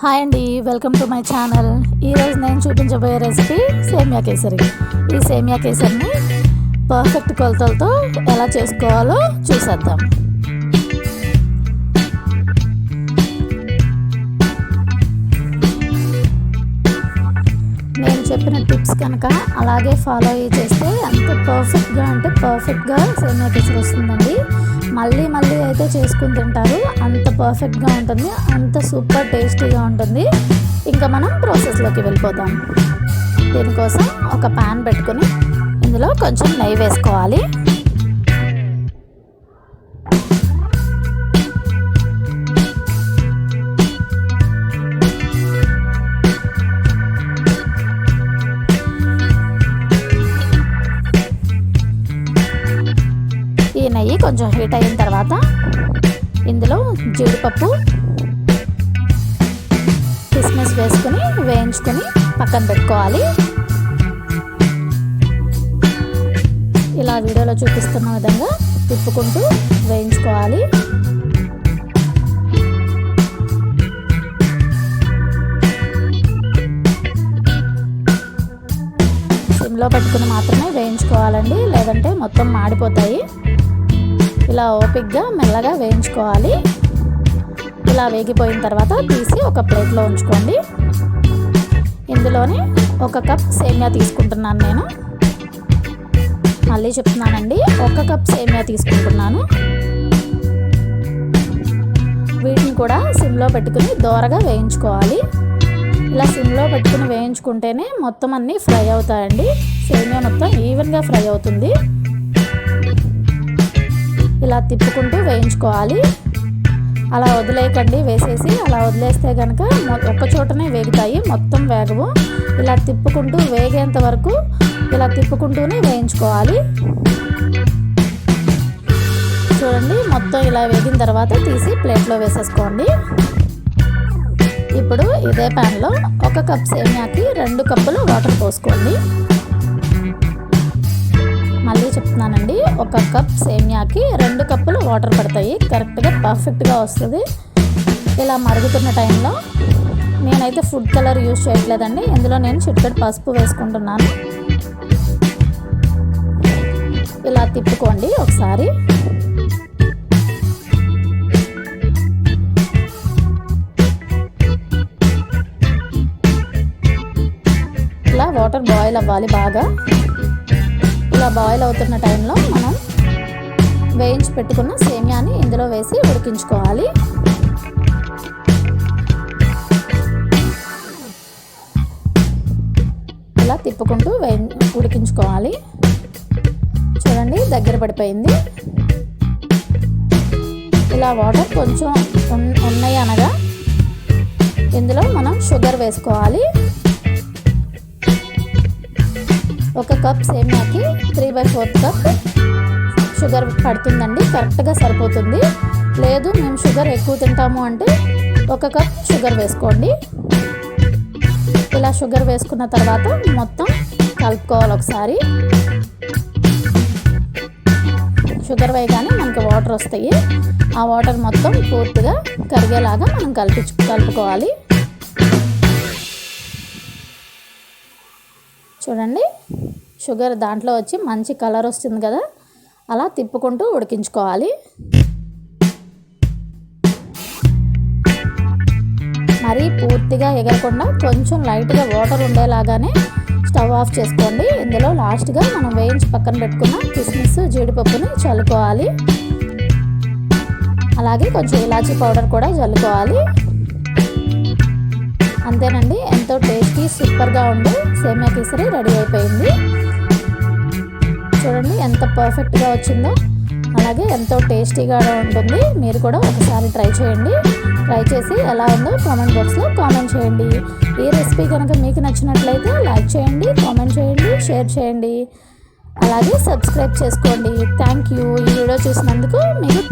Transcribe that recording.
Hi అండి welcome to my channel. ఈరోజు నేను చూపించబోయే రెసిపీ సేమియా కేసరి. ఈ సేమియా కేసరిని పర్ఫెక్ట్ కొలతలతో ఎలా చేసుకోవాలో చూసేద్దాం. నేను చెప్పిన టిప్స్ కనుక అలాగే ఫాలో అయ్యి చేస్తే అంత పర్ఫెక్ట్గా అంటే పర్ఫెక్ట్గా సేమియా కేసరి వస్తుందండి. మళ్ళీ మళ్ళీ అయితే చేసుకుని తింటారు. అంత పర్ఫెక్ట్గా ఉంటుంది. అంత సూపర్ టేస్టీగా ఉంటుంది. ఇంకా మనం ప్రాసెస్లోకి వెళ్ళిపోతాం దీనికోసం ఒక ప్యాన్ పెట్టుకొని ఇందులో కొంచెం నెయ్యి వేసుకోవాలి. నెయ్యి కొంచెం హీట్ అయిన తర్వాత ఇందులో జీడిపప్పు కిస్మిస్ వేసుకొని వేయించుకొని పక్కన పెట్టుకోవాలి. ఇలా వీడియోలో చూపిస్తున్న విధంగా తిప్పుకుంటూ వేయించుకోవాలి. సిమ్లో పెట్టుకుని మాత్రమే వేయించుకోవాలండి లేదంటే మొత్తం మాడిపోతాయి. ఇలా ఓపిక్గా మెల్లగా వేయించుకోవాలి. ఇలా వేగిపోయిన తర్వాత తీసి ఒక ప్లేట్లో ఉంచుకోండి. ఇందులోనే ఒక కప్ సేమియా తీసుకుంటున్నాను నేను. మళ్ళీ చెప్తున్నానండి ఒక కప్ సేమియా తీసుకుంటున్నాను. వీటిని కూడా సిమ్లో పెట్టుకుని దోరగా వేయించుకోవాలి. ఇలా సిమ్లో పెట్టుకుని వేయించుకుంటేనే మొత్తం అన్నీ ఫ్రై అవుతాయండి. సేమియా మొత్తం ఈవెన్గా ఫ్రై అవుతుంది. ఇలా తిప్పుకుంటూ వేయించుకోవాలి. అలా వదిలేయకండి వేసేసి అలా వదిలేస్తే కనుక ఒక్క చోటనే వేగుతాయి మొత్తం వేగవు. ఇలా తిప్పుకుంటూ వేగేంత వరకు ఇలా తిప్పుకుంటూనే వేయించుకోవాలి. చూడండి మొత్తం ఇలా వేగిన తర్వాత తీసి ప్లేట్లో వేసేసుకోండి. ఇప్పుడు ఇదే ప్యాన్లో ఒక కప్ సేమియాకి రెండు కప్పులు వాటర్ పోసుకోండి. మళ్ళీ చెప్తున్నానండి. ఒక కప్ సేమియాకి రెండు కప్పులు వాటర్ పడతాయి. కరెక్ట్గా పర్ఫెక్ట్గా వస్తుంది. ఇలా మరుగుతున్న టైంలో నేనైతే ఫుడ్ కలర్ యూజ్ చేయట్లేదండి. ఇందులో నేను చిట్కటి పసుపు వేసుకుంటున్నాను. ఇలా తిప్పుకోండి ఒకసారి. ఇలా వాటర్ బాయిల్ అవ్వాలి బాగా. ఇలా బాయిల్ అవుతున్న టైంలో మనం వేయించి పెట్టుకున్న సేమియాని ఇందులో వేసి ఉడికించుకోవాలి. ఇలా తిప్పుకుంటూ వే ఉడికించుకోవాలి. చూడండి దగ్గర పడిపోయింది. ఇలా వాటర్ కొంచెం ఉన్నాయి అనగా ఇందులో మనం షుగర్ వేసుకోవాలి. ఒక cup సేమ్యాకి three by fourth cup sugar పడుతుందండి కరెక్ట్గా సరిపోతుంది. లేదు మేము షుగర్ ఎక్కువ తింటాము అంటే ఒక కప్ షుగర్ వేసుకోండి. ఇలా షుగర్ వేసుకున్న తర్వాత మొత్తం కలుపుకోవాలి ఒకసారి. షుగర్ వేయగానే మనకి వాటర్ వస్తాయి. ఆ వాటర్ మొత్తం పూర్తిగా కరిగేలాగా మనం కలిపి కలుపుకోవాలి. చూడండి. షుగర్ దాంట్లో వచ్చి మంచి కలర్ వస్తుంది కదా. అలా తిప్పుకుంటూ ఉడికించుకోవాలి. మరీ పూర్తిగా ఎగరకుండా కొంచెం లైట్గా వాటర్ ఉండేలాగానే స్టవ్ ఆఫ్ చేసుకోండి. ఇందులో లాస్ట్గా మనం వేయించి పక్కన పెట్టుకున్న కిస్మిస్ జీడిపప్పుని చల్లుకోవాలి. అలాగే కొంచెం ఇలాచీ పౌడర్ కూడా చల్లుకోవాలి. అంతేనండి ఎంతో టేస్టీ సూపర్గా ఉండి సేమియా కేసరి రెడీ అయిపోయింది. చూడండి ఎంత పర్ఫెక్ట్గా వచ్చిందో అలాగే ఎంతో టేస్టీగా ఉంటుంది. మీరు కూడా ఒకసారి ట్రై చేయండి. ట్రై చేసి ఎలా ఉందో కామెంట్ బాక్స్లో కామెంట్ చేయండి. ఈ రెసిపీ కనుక మీకు నచ్చినట్లయితే లైక్ చేయండి కామెంట్ చేయండి షేర్ చేయండి. అలాగే సబ్స్క్రైబ్ చేసుకోండి. Thank you. ఈ వీడియో చూసినందుకు మీకు